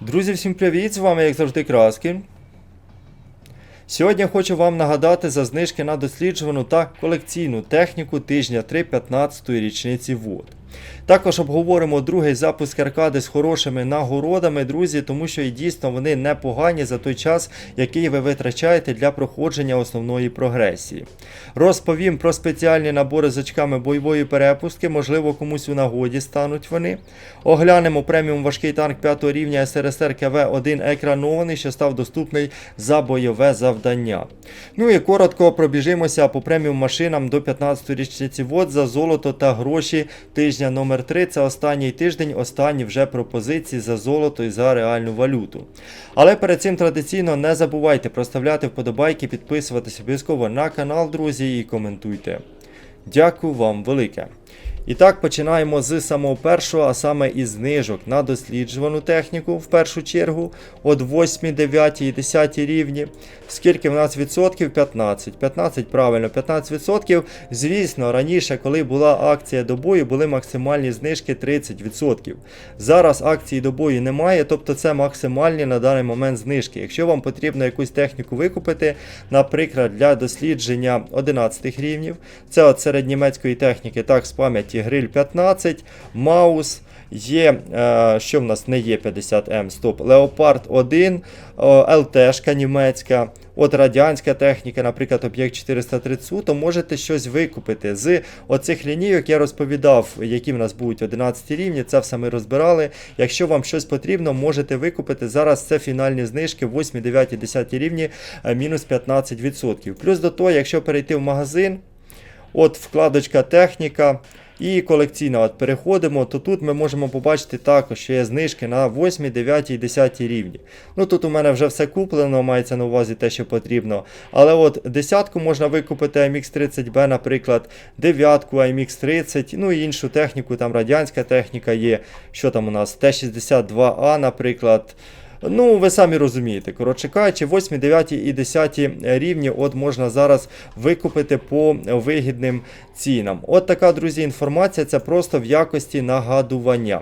Друзі, всім привіт! З вами, як завжди, Краски. Сьогодні хочу вам нагадати за знижки на досліджувану та колекційну техніку тижня 3 15-ї річниці ВОД. Також обговоримо другий запуск аркади з хорошими нагородами, друзі, тому що і дійсно вони непогані за той час, який ви витрачаєте для проходження основної прогресії. Розповім про спеціальні набори з очками бойової перепустки, можливо, комусь у нагоді стануть вони. Оглянемо преміум важкий танк 5 рівня СРСР КВ-1 екранований, що став доступний за бойове завдання. Ну і коротко пробіжимося по преміум машинам до 15 річниці ВОД за золото та гроші тижня номер 3 Це останній тиждень, останні вже пропозиції за золото і за реальну валюту. Але перед цим традиційно не забувайте проставляти вподобайки, підписуватися обов'язково на канал, друзі, і коментуйте. Дякую вам велике. І так, починаємо з самого першого, а саме із знижок на досліджувану техніку в першу чергу от 8, 9 і 10 рівні. Скільки в нас відсотків? 15. 15, правильно, 15 відсотків. Звісно, раніше, коли була акція до бою, були максимальні знижки 30%. Зараз акції до бою немає, тобто це максимальні на даний момент знижки. Якщо вам потрібно якусь техніку викупити, наприклад, для дослідження 11 рівнів, це от серед німецької техніки, так, з пам'яті гриль 15, маус. Є, е, що в нас не є 50М, стоп, Леопард 1, ЛТшка німецька, от радянська техніка, наприклад, об'єкт 430, то можете щось викупити. З оцих лінійок я розповідав, які в нас будуть 11 рівні, це все ми розбирали. Якщо вам щось потрібно, можете викупити. Зараз це фінальні знижки 8, 9, 10 рівні, е, мінус 15%. Плюс до того, якщо перейти в магазин, от вкладочка техніка. І колекційно от переходимо, то тут ми можемо побачити також, що є знижки на 8, 9 і 10 рівні. Ну тут у мене вже все куплено, мається на увазі те, що потрібно. Але от десятку можна викупити AMX 30B, наприклад, дев'ятку AMX 30, ну і іншу техніку, там радянська техніка є. Що там у нас? Т-62А, наприклад. Ну, ви самі розумієте, коротше кажучи, 8, 9 і 10 рівні от можна зараз викупити по вигідним цінам. От така, друзі, інформація, це просто в якості нагадування.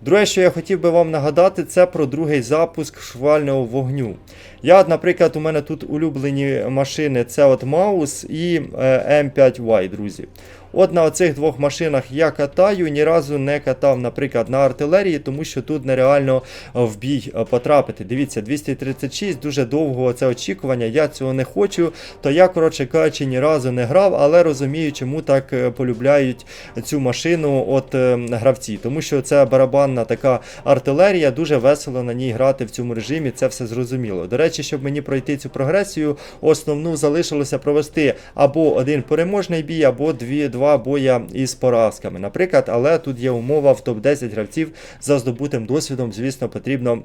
Друге, що я хотів би вам нагадати, це про другий запуск швального вогню. Я, наприклад, у мене тут улюблені машини це от Маус і е, М5Y, друзі. От на оцих двох машинах я катаю, ні разу не катав, наприклад, на артилерії, тому що тут нереально в бій е, потрапити. Дивіться, 236, дуже довго це очікування, я цього не хочу. То я, коротше кажучи, ні разу не грав, але розумію, чому так е, полюбляють цю машину от е, гравці. Тому що це барабанна така артилерія, дуже весело на ній грати в цьому режимі, це все зрозуміло. До речі, щоб мені пройти цю прогресію, основну залишилося провести або один переможний бій, або дві, два боя із поразками. Наприклад, але тут є умова в топ-10 гравців за здобутим досвідом, звісно, потрібно.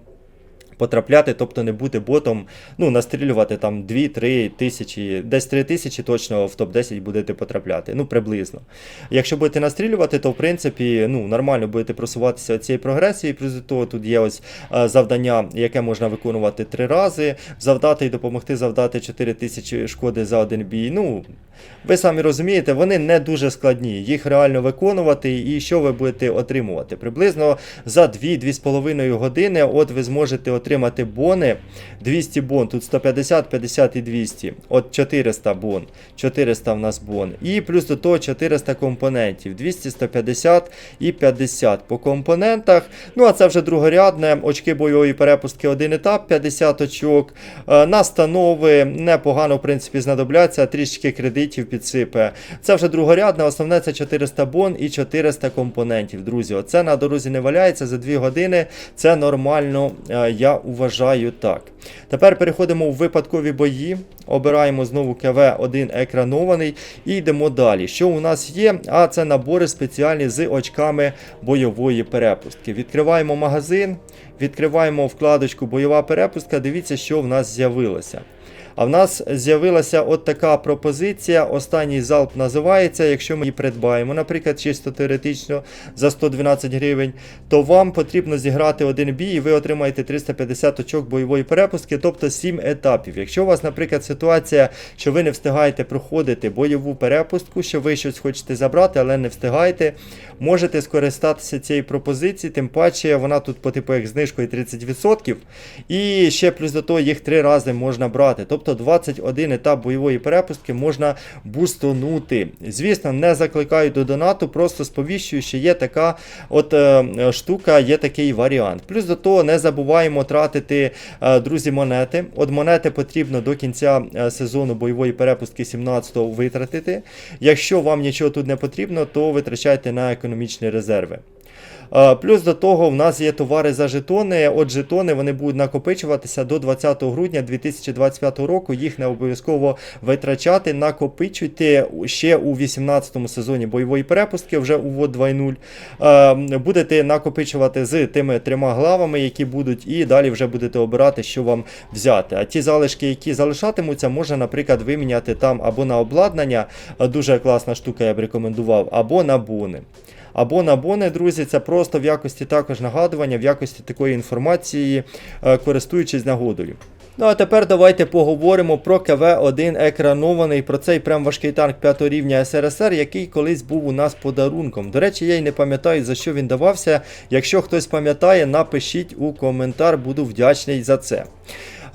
Потрапляти, тобто не бути ботом, ну, настрілювати там 2-3 тисячі, десь 3 тисячі точно в топ-10 будете потрапляти, ну приблизно. Якщо будете настрілювати, то в принципі ну, нормально будете просуватися цієї прогресії. Плюс до того тут є ось е, завдання, яке можна виконувати 3 рази, завдати і допомогти завдати 4 тисячі шкоди за один бій. Ну, ви самі розумієте, вони не дуже складні. Їх реально виконувати, і що ви будете отримувати? Приблизно за 2-2,5 години от ви зможете отримати бони. 200 бон, тут 150, 50 і 200. От 400 бон. 400 в нас бон. І плюс до того 400 компонентів. 200, 150 і 50 по компонентах. Ну, а це вже другорядне. Очки бойової перепустки один етап, 50 очок. Е, Настанови непогано, в принципі, знадобляться, трішки кредитів підсипе. Це вже другорядне, основне це 400 бон і 400 компонентів. Друзі, оце на дорозі не валяється за 2 години. Це нормально, е, вважаю так. Тепер переходимо в випадкові бої. Обираємо знову КВ1 екранований і йдемо далі. Що у нас є? А це набори спеціальні з очками бойової перепустки. Відкриваємо магазин, відкриваємо вкладочку бойова перепустка. Дивіться, що в нас з'явилося. А в нас з'явилася от така пропозиція. Останній залп називається. Якщо ми її придбаємо, наприклад, чисто теоретично за 112 гривень, то вам потрібно зіграти один бій, і ви отримаєте 350 очок бойової перепустки, тобто 7 етапів. Якщо у вас, наприклад, ситуація, що ви не встигаєте проходити бойову перепустку, що ви щось хочете забрати, але не встигаєте, можете скористатися цією пропозицією, тим паче вона тут по типу як знижкою 30%. І ще плюс до того їх три рази можна брати. Тобто 21 етап бойової перепустки можна бустонути. Звісно, не закликаю до донату, просто сповіщую, що є така от е, штука, є такий варіант. Плюс до того не забуваємо тратити, е, друзі, монети. От монети потрібно до кінця е, сезону бойової перепустки 17-го витратити. Якщо вам нічого тут не потрібно, то витрачайте на економічні резерви. Плюс до того в нас є товари за жетони. От жетони вони будуть накопичуватися до 20 грудня 2025 року. Їх не обов'язково витрачати. Накопичуйте ще у 18 сезоні бойової перепустки, вже у ВОД 2.0. Е, Будете накопичувати з тими трьома главами, які будуть, і далі вже будете обирати, що вам взяти. А ті залишки, які залишатимуться, можна, наприклад, виміняти там або на обладнання. Дуже класна штука, я б рекомендував, або на бони. Або на бони, друзі, це просто в якості також нагадування, в якості такої інформації, е, користуючись нагодою. Ну а тепер давайте поговоримо про КВ-1 екранований, про цей прям важкий танк 5 рівня СРСР, який колись був у нас подарунком. До речі, я й не пам'ятаю, за що він давався. Якщо хтось пам'ятає, напишіть у коментар, буду вдячний за це.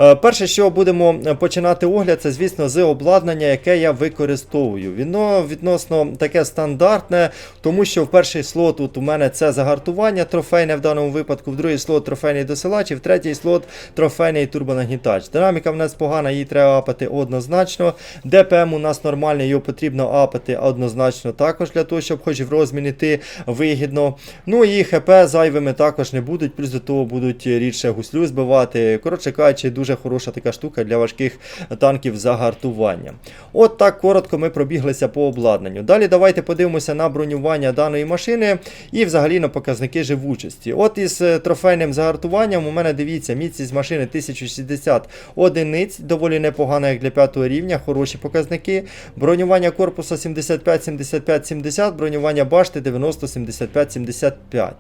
Е, Перше, що будемо е, починати огляд, це, звісно, з обладнання, яке я використовую. Воно відносно таке стандартне, тому що в перший слот тут у мене це загартування трофейне в даному випадку, в другий слот трофейний досилач, і в третій слот трофейний турбонагнітач. Динаміка в нас погана, її треба апати однозначно. ДПМ у нас нормальний, його потрібно апати однозначно також для того, щоб хоч в розмін іти вигідно. Ну і ХП зайвими також не будуть, плюс до того будуть рідше гуслю збивати. Коротше кажучи, дуже хороша така штука для важких танків загартування. От так коротко ми пробіглися по обладнанню. Далі давайте подивимося на бронювання даної машини і взагалі на показники живучості. От із е, трофейним загартуванням у мене дивіться, міцність машини 1060 одиниць, доволі непогана як для 5 рівня, хороші показники. Бронювання корпуса 75, 75, 70, бронювання башти 90, 75, 75.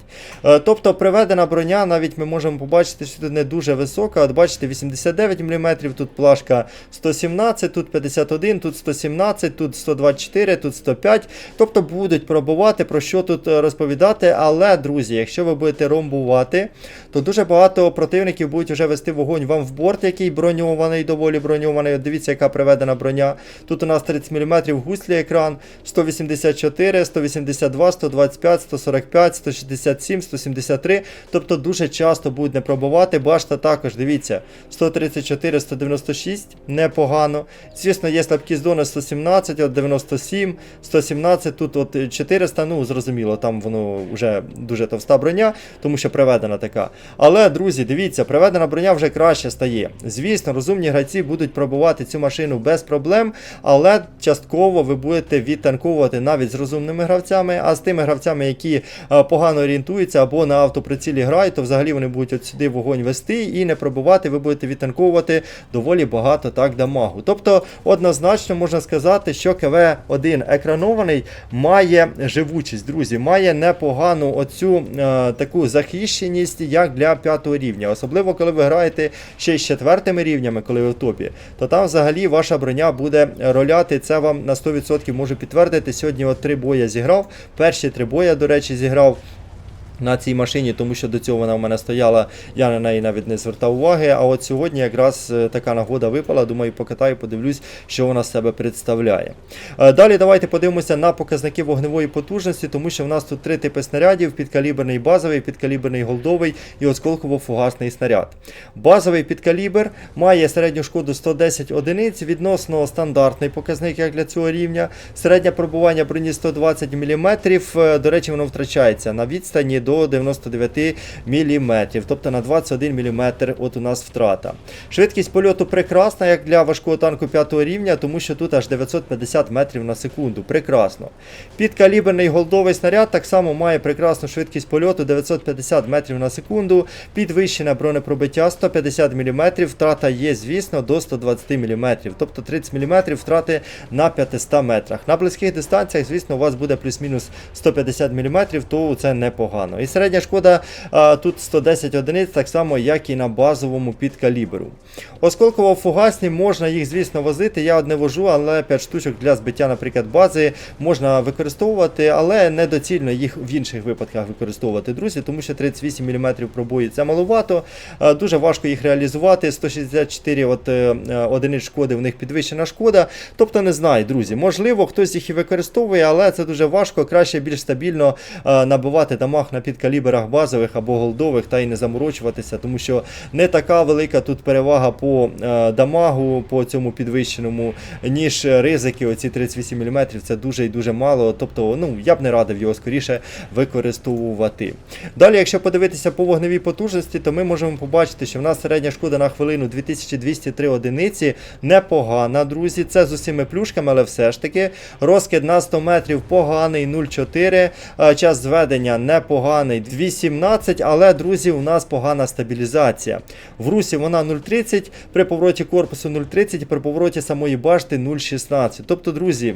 Е, Тобто приведена броня, навіть ми можемо побачити, що не дуже висока. От бачите, 89 мм, тут плашка 117, тут 51, тут 117, тут 124, тут 105. Тобто будуть пробувати, про що тут е, розповідати. Але, друзі, якщо ви будете ромбувати, то дуже багато противників будуть вже вести вогонь вам в борт, який броньований, доволі броньований. Дивіться, яка приведена броня. Тут у нас 30 мм гуслі екран, 184, 182, 125, 145, 167, 173. Тобто дуже часто будуть не пробувати. Башта також, дивіться, 134, 196, непогано. Звісно, є слабкі зони 117, от 97, 117, тут от 400, ну зрозуміло, там воно вже дуже товста броня, тому що приведена така. Але, друзі, дивіться, приведена броня вже краще стає. Звісно, розумні гравці будуть пробувати цю машину без проблем, але частково ви будете відтанковувати навіть з розумними гравцями, а з тими гравцями, які е, погано орієнтуються або на автоприцілі грають, то взагалі вони будуть от сюди вогонь вести і не пробувати, ви будете відтанковувати доволі багато так дамагу. Тобто, однозначно можна сказати, що КВ-1 екранований має живучість, друзі, має непогану оцю е, таку захищеність, як для п'ятого рівня. Особливо, коли ви граєте ще з четвертими рівнями, коли ви в топі, то там взагалі ваша броня буде роляти. Це вам на 100% можу підтвердити. Сьогодні от три боя зіграв. Перші три боя, до речі, зіграв на цій машині, тому що до цього вона в мене стояла, я на неї навіть не звертав уваги. А от сьогодні якраз е, така нагода випала. Думаю, покатаю, подивлюсь, що вона себе представляє. Е, Далі давайте подивимося на показники вогневої потужності, тому що в нас тут три типи снарядів: підкаліберний базовий, підкаліберний голдовий і осколково-фугасний снаряд. Базовий підкалібр має середню шкоду 110 одиниць, відносно стандартний показник, як для цього рівня. Середнє пробування броні 120 мм. До речі, воно втрачається на відстані до 99 мм, тобто на 21 мм от у нас втрата. Швидкість польоту прекрасна, як для важкого танку 5 рівня, тому що тут аж 950 метрів на секунду. Прекрасно. Підкаліберний голдовий снаряд так само має прекрасну швидкість польоту 950 метрів на секунду, підвищене бронепробиття 150 мм, втрата є, звісно, до 120 мм, тобто 30 мм втрати на 500 метрах. На близьких дистанціях, звісно, у вас буде плюс-мінус 150 мм, то це непогано. І середня шкода а, тут 110 одиниць, так само, як і на базовому підкаліберу. Осколково-фугасні можна їх, звісно, возити. Я одне вожу, але 5 штучок для збиття, наприклад, бази можна використовувати, але недоцільно їх в інших випадках використовувати, друзі, тому що 38 мм пробої це маловато. Е, Дуже важко їх реалізувати. 164 от, е, е, одиниць шкоди, в них підвищена шкода. Тобто не знаю, друзі. Можливо, хтось їх і використовує, але це дуже важко. Краще більш стабільно е, набивати дамаг на підкаліберах базових або голдових та й не заморочуватися, тому що не така велика тут перевага по е, дамагу, по цьому підвищеному, ніж ризики. Оці 38 мм це дуже і дуже мало. Тобто, ну я б не радив його скоріше використовувати. Далі, якщо подивитися по вогневій потужності, то ми можемо побачити, що в нас середня шкода на хвилину 2203 одиниці. Непогана, друзі. Це з усіми плюшками, але все ж таки. Розкид на 100 метрів поганий 0,4. Е, Час зведення непоганий 2,17, але, друзі, у нас погана стабілізація. В русі вона 0,30, при повороті корпусу 0,30, при повороті самої башти 0,16. Тобто, друзі,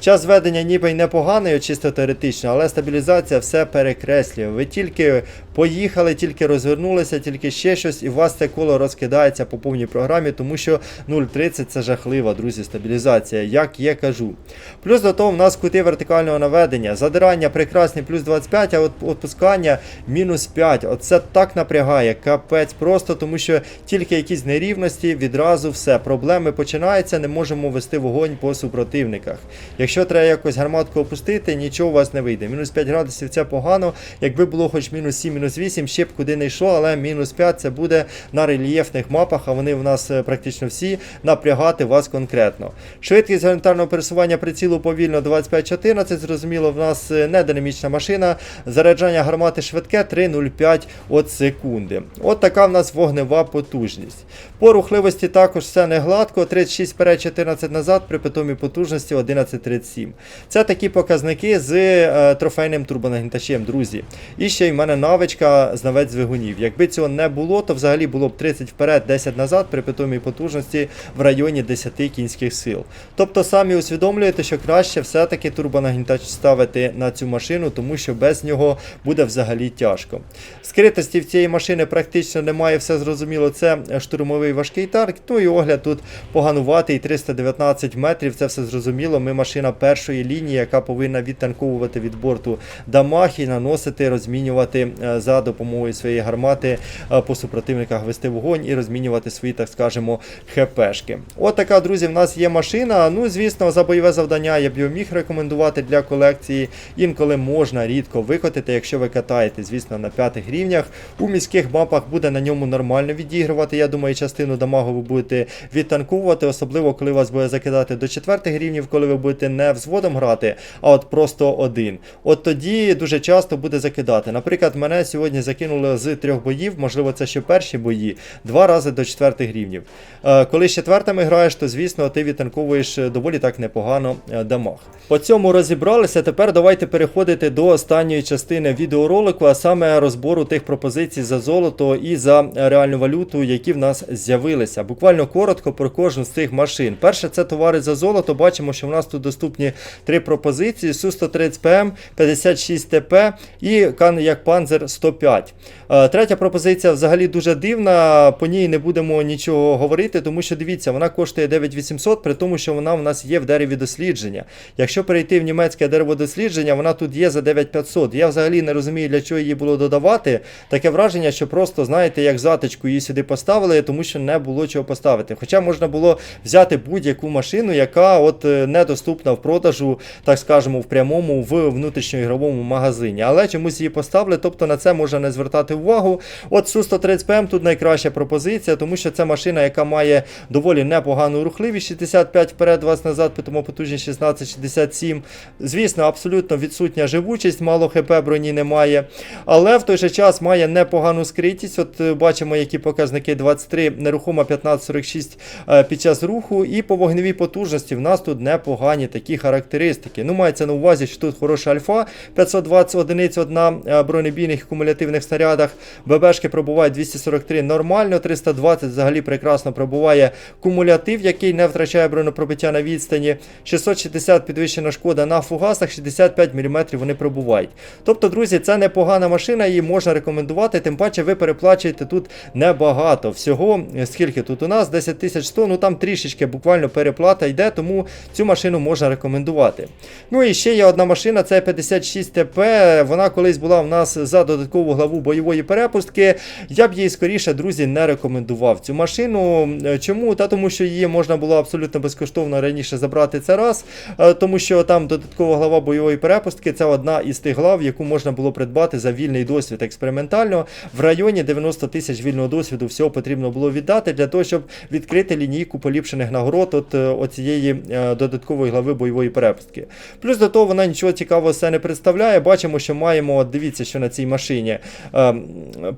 час ведення ніби й непоганий, чисто теоретично, але стабілізація все перекреслює. Ви тільки поїхали, тільки розвернулися, тільки ще щось, і у вас це коло розкидається по повній програмі, тому що 0,30 це жахлива, друзі, стабілізація, як я кажу. Плюс до того в нас кути вертикального наведення, задирання прекрасні плюс 25, а от опускання мінус 5. Оце так напрягає, капець просто, тому що тільки якісь нерівності, відразу все. Проблеми починаються, не можемо вести вогонь по супротивниках. Якщо треба якось гарматку опустити, нічого у вас не вийде. Мінус 5 градусів це погано. Якби було хоч мінус 7, мінус 8, ще б куди не йшло, але мінус 5 це буде на рельєфних мапах, а вони в нас е, практично всі напрягати вас конкретно. Швидкість горизонтального пересування прицілу повільно 25-14, зрозуміло, в нас е, не динамічна машина. Заряджання гармати швидке 3,05 от секунди. От така в нас вогнева потужність. По рухливості також все не гладко, 36 вперед, 14 назад, при питомій потужності 11,37. Це такі показники з е, трофейним турбонагнітачем, друзі. І ще й в мене навичка знавець двигунів. Якби цього не було, то взагалі було б 30 вперед, 10 назад при питомій потужності в районі 10 кінських сил. Тобто самі усвідомлюєте, що краще все-таки турбонагнітач ставити на цю машину, тому що без нього буде взагалі тяжко. Скритості в цієї машини практично немає, все зрозуміло. Це штурмовий важкий тарк, то і огляд тут погануватий 319 метрів, це все зрозуміло. Ми машина першої лінії, яка повинна відтанковувати від борту дамаг і наносити, розмінювати е, за допомогою своєї гармати е, по супротивниках вести вогонь і розмінювати свої, так скажемо, хпшки. От така, друзі, в нас є машина. Ну, звісно, за бойове завдання я б його міг рекомендувати для колекції. Інколи можна рідко викотити, якщо ви катаєте, звісно, на п'ятих рівнях. У міських мапах буде на ньому нормально відігрувати. Я думаю, частину дамагу ви будете відтанкувати, особливо коли вас буде закидати до четвертих рівнів, коли ви будете не взводом грати, а от просто один. От тоді дуже часто буде закидати. Наприклад, мене сьогодні закинули з трьох боїв, можливо, це ще перші бої, два рази до четвертих рівнів. Е, Коли з четвертими граєш, то звісно ти відтанковуєш доволі так непогано е, дамаг. По цьому розібралися. Тепер давайте переходити до останньої частини відеоролику, а саме розбору тих пропозицій за золото і за реальну валюту, які в нас з'явилися. Буквально коротко про кожну з цих машин. Перше, це товари за золото. Бачимо, що в нас тут доступні три пропозиції: Су-130 ПМ, 56 ТП і Кан як Панзер 105. Е, Третя пропозиція взагалі дуже дивна. По ній не будемо нічого говорити, тому що дивіться, вона коштує 9800, при тому, що вона в нас є в дереві дослідження. Якщо перейти в німецьке дереводослідження, вона тут є за 9500. Я взагалі не розумію, для чого її було додавати. Таке враження, що просто, знаєте, як затичку її сюди поставили, тому що не було чого поставити. Хоча можна було взяти будь-яку машину, яка от е, недоступна в продажу, так скажемо, в прямому в внутрішньоігровому магазині. Але чомусь її поставили, тобто на це це можна не звертати увагу. От Су-130 ПМ тут найкраща пропозиція, тому що це машина, яка має доволі непогану рухливість, 65 вперед, 20 назад, тому потужність 16-67. Звісно, абсолютно відсутня живучість, мало ХП броні немає. Але в той же час має непогану скритість. От е, бачимо, які показники 23, нерухома 15-46 е, під час руху. І по вогневій потужності в нас тут непогані такі характеристики. Ну, мається на увазі, що тут хороша альфа, 520 одиниць одна е, бронебійних і кумулятивних снарядах. ББшки пробувають 243 нормально, 320 взагалі прекрасно пробуває кумулятив, який не втрачає бронепробиття на відстані. 660 підвищена шкода на фугасах, 65 мм вони пробувають. Тобто, друзі, це непогана машина, її можна рекомендувати, тим паче ви переплачуєте тут небагато. Всього, е, скільки тут у нас? 10 100, ну там трішечки буквально переплата йде, тому цю машину можна рекомендувати. Ну і ще є одна машина, це 56 ТП. Вона колись була в нас за додаткову главу бойової перепустки. Я б її скоріше, друзі, не рекомендував цю машину. Е, Чому? Та тому що її можна було абсолютно безкоштовно раніше забрати це раз, е, тому що там додаткова глава бойової перепустки це одна із тих глав, яку можна було придбати за вільний досвід експериментально. В районі 90 тисяч вільного досвіду всього потрібно було віддати для того, щоб відкрити лінійку поліпшених нагород от, е, оцієї додаткової глави бойової перепустки. Плюс до того вона нічого цікавого все не представляє. Бачимо, що маємо, дивіться, що на цій машині. Е,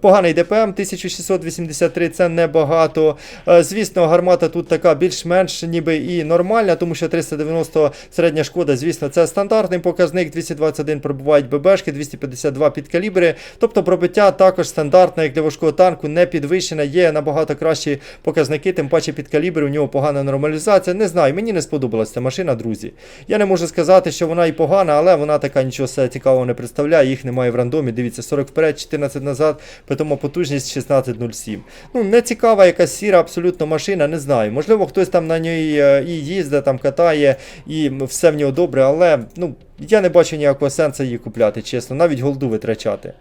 Поганий ДПМ 1683 це небагато. Е, Звісно, гармата тут така більш-менш ніби і нормальна, тому що 390 середня шкода, звісно, це стандартний показник. 221 пробувають ББшки, 252 під калібри. Тобто пробиття також стандартне, як для важкого танку, не підвищене. Є набагато кращі показники, тим паче під калібр, у нього погана нормалізація. Не знаю, мені не сподобалася ця машина, друзі. Я не можу сказати, що вона і погана, але вона така нічого цікавого не представляє. Їх немає в рандомі. Дивіться, 40 вперед, 14 назад, тому потужність 16.07. Ну, не цікава якась сіра, абсолютно машина, не знаю. Можливо, хтось там на ній е, і їздить, там катає, і все в нього добре, але ну, я не бачу ніякого сенсу її купляти, чесно, навіть голду витрачати.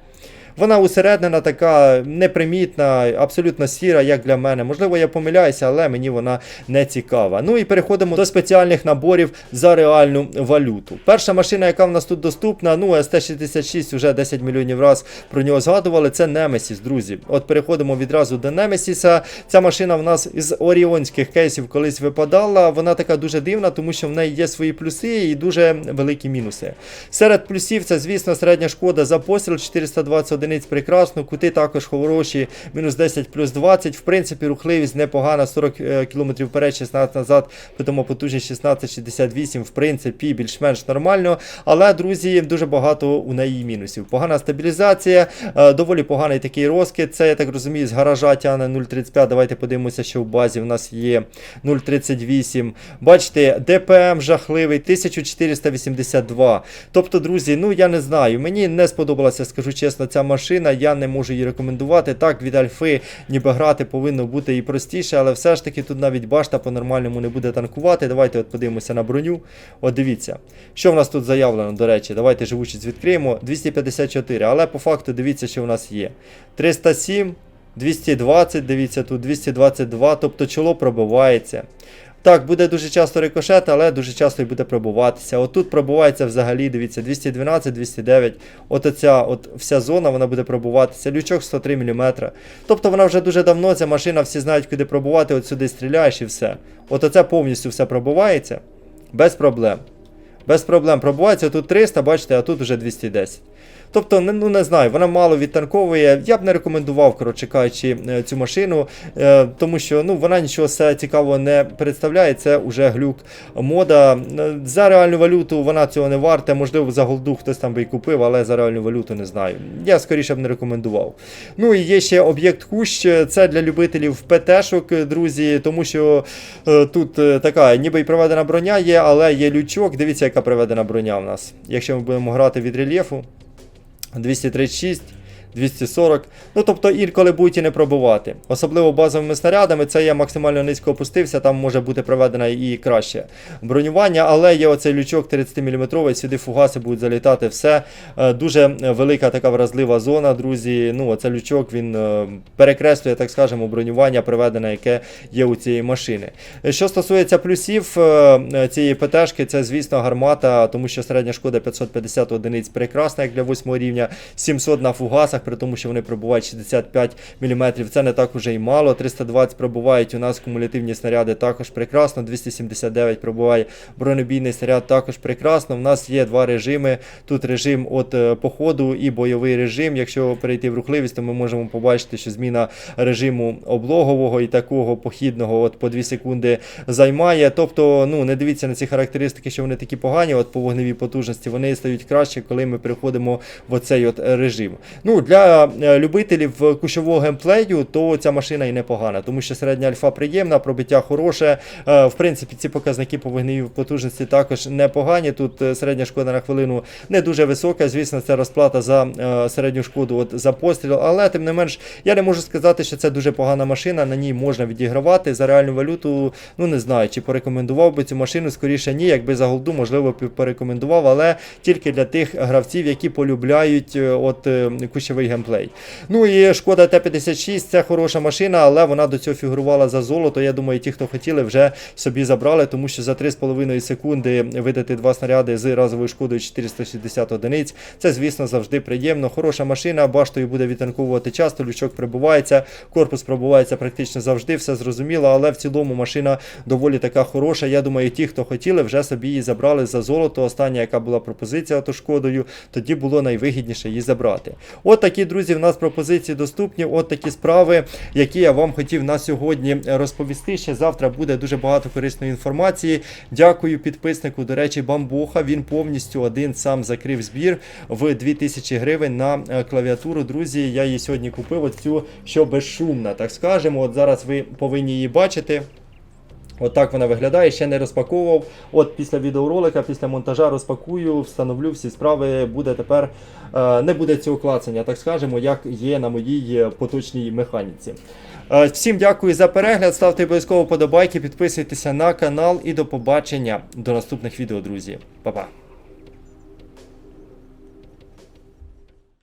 Вона усереднена така непримітна, абсолютно сіра, як для мене. Можливо, я помиляюся, але мені вона не цікава. Ну і переходимо до спеціальних наборів за реальну валюту. Перша машина, яка в нас тут доступна, ну СТ-66, вже 10 мільйонів раз про нього згадували. Це Немесіс, друзі. От переходимо відразу до Немесіса. Ця машина в нас із оріонських кейсів колись випадала. Вона така дуже дивна, тому що в неї є свої плюси і дуже великі мінуси. Серед плюсів це, звісно, середня шкода за постріл 420 одиниць прекрасно, кути також хороші, мінус 10 плюс 20. В принципі, рухливість непогана, 40 км вперед, 16 назад, тому потужність 16-68, в принципі, більш-менш нормально. Але, друзі, дуже багато у неї мінусів. Погана стабілізація, е, доволі поганий такий розкид. Це, я так розумію, з гаража тягне 0,35. Давайте подивимося, що в базі в нас є 0,38. Бачите, ДПМ жахливий, 1482. Тобто, друзі, ну я не знаю. Мені не сподобалася, скажу чесно, ця машина. Я не можу її рекомендувати. Так, від Альфи ніби грати повинно бути і простіше, але все ж таки тут навіть башта по-нормальному не буде танкувати. Давайте от подивимося на броню. От дивіться, що в нас тут заявлено, до речі, давайте живучість відкриємо. 254, але по факту дивіться, що в нас є. 307. 220, дивіться, тут 222, тобто чоло пробивається. Так, буде дуже часто рикошет, але дуже часто і буде пробуватися. Отут пробувається взагалі, дивіться, 212, 209. От оця от вся зона вона буде пробуватися. Лючок 103 мм. Тобто вона вже дуже давно, ця машина, всі знають, куди пробувати, от сюди стріляєш і все. От оце повністю все пробувається. Без проблем. Без проблем пробувається. Тут 300, бачите, а тут вже 210. Тобто, ну не знаю, вона мало відтанковує. Я б не рекомендував, коротше кажучи, е, цю машину, е, тому що ну, вона нічого все цікавого не представляє. Це вже глюк мода. Е, За реальну валюту вона цього не варта. Можливо, за голду хтось там би і купив, але за реальну валюту не знаю. Я скоріше б не рекомендував. Ну і є ще об'єкт кущ. Це для любителів ПТшок, друзі, тому що тут така, ніби і проведена броня є, але є лючок. Дивіться, яка проведена броня в нас. Якщо ми будемо грати від рельєфу. 236, 240. Ну тобто інколи будуть і не пробувати. Особливо базовими снарядами, це я максимально низько опустився, там може бути проведено і краще бронювання, але є оцей лючок 30-мм, сюди фугаси будуть залітати все. Е, Дуже велика така вразлива зона, друзі. Ну, оцей лючок він е, перекреслює, так скажемо, бронювання приведене, яке є у цієї машини. Що стосується плюсів е, цієї ПТшки, це, звісно, гармата, тому що середня шкода 550 одиниць прекрасна, як для 8 рівня, 700 на фугасах, при тому, що вони пробувають 65 мм. Це не так уже і мало. 320 пробувають у нас кумулятивні снаряди також прекрасно. 279 пробуває бронебійний снаряд також прекрасно. У нас є два режими. Тут режим от е, походу і бойовий режим. Якщо перейти в рухливість, то ми можемо побачити, що зміна режиму облогового і такого похідного от по 2 секунди займає. Тобто, ну не дивіться на ці характеристики, що вони такі погані, от по вогневій потужності, вони стають краще, коли ми переходимо в оцей от режим. Ну, для е, любителів кущового геймплею, то ця машина і непогана, тому що середня альфа приємна, пробиття хороше. Е, В принципі, ці показники по вогневій потужності також непогані. Тут е, середня шкода на хвилину не дуже висока. Звісно, це розплата за е, середню шкоду от, за постріл, але тим не менш, я не можу сказати, що це дуже погана машина. На ній можна відігравати за реальну валюту. Ну не знаю, чи порекомендував би цю машину. Скоріше ні, якби за голду, можливо, порекомендував, але тільки для тих гравців, які полюбляють е, от е, кущовий геймплей. Ну і шкода Т-56, це хороша машина, але вона до цього фігурувала за золото. Я думаю, ті, хто хотіли, вже собі забрали, тому що за 3,5 секунди видати два снаряди з разовою шкодою 460 одиниць. Це, звісно, завжди приємно. Хороша машина, баштою буде відтанковувати часто, лючок прибувається, корпус пробувається практично завжди, все зрозуміло, але в цілому машина доволі така хороша. Я думаю, ті, хто хотіли, вже собі її забрали за золото. Остання, яка була пропозиція то шкодою, тоді було найвигідніше її забрати. От такі, друзі, в нас пропозиції доступні. От такі справи, які я вам хотів на сьогодні розповісти. Ще завтра буде дуже багато корисної інформації. Дякую підписнику. До речі, бамбуха. Він повністю один сам закрив збір в 2000 гривень на е, клавіатуру. Друзі, я її сьогодні купив. Оцю, що безшумна, так скажемо. От зараз ви повинні її бачити. От вона виглядає, ще не розпаковував. От після відеоролика, після монтажа розпакую, встановлю всі справи. Буде тепер е, не буде цього клацання, так скажемо, як є на моїй е, поточній механіці. Е, всім дякую за перегляд. Ставте обов'язково подобайки, підписуйтеся на канал і до побачення до наступних відео, друзі. Па-па.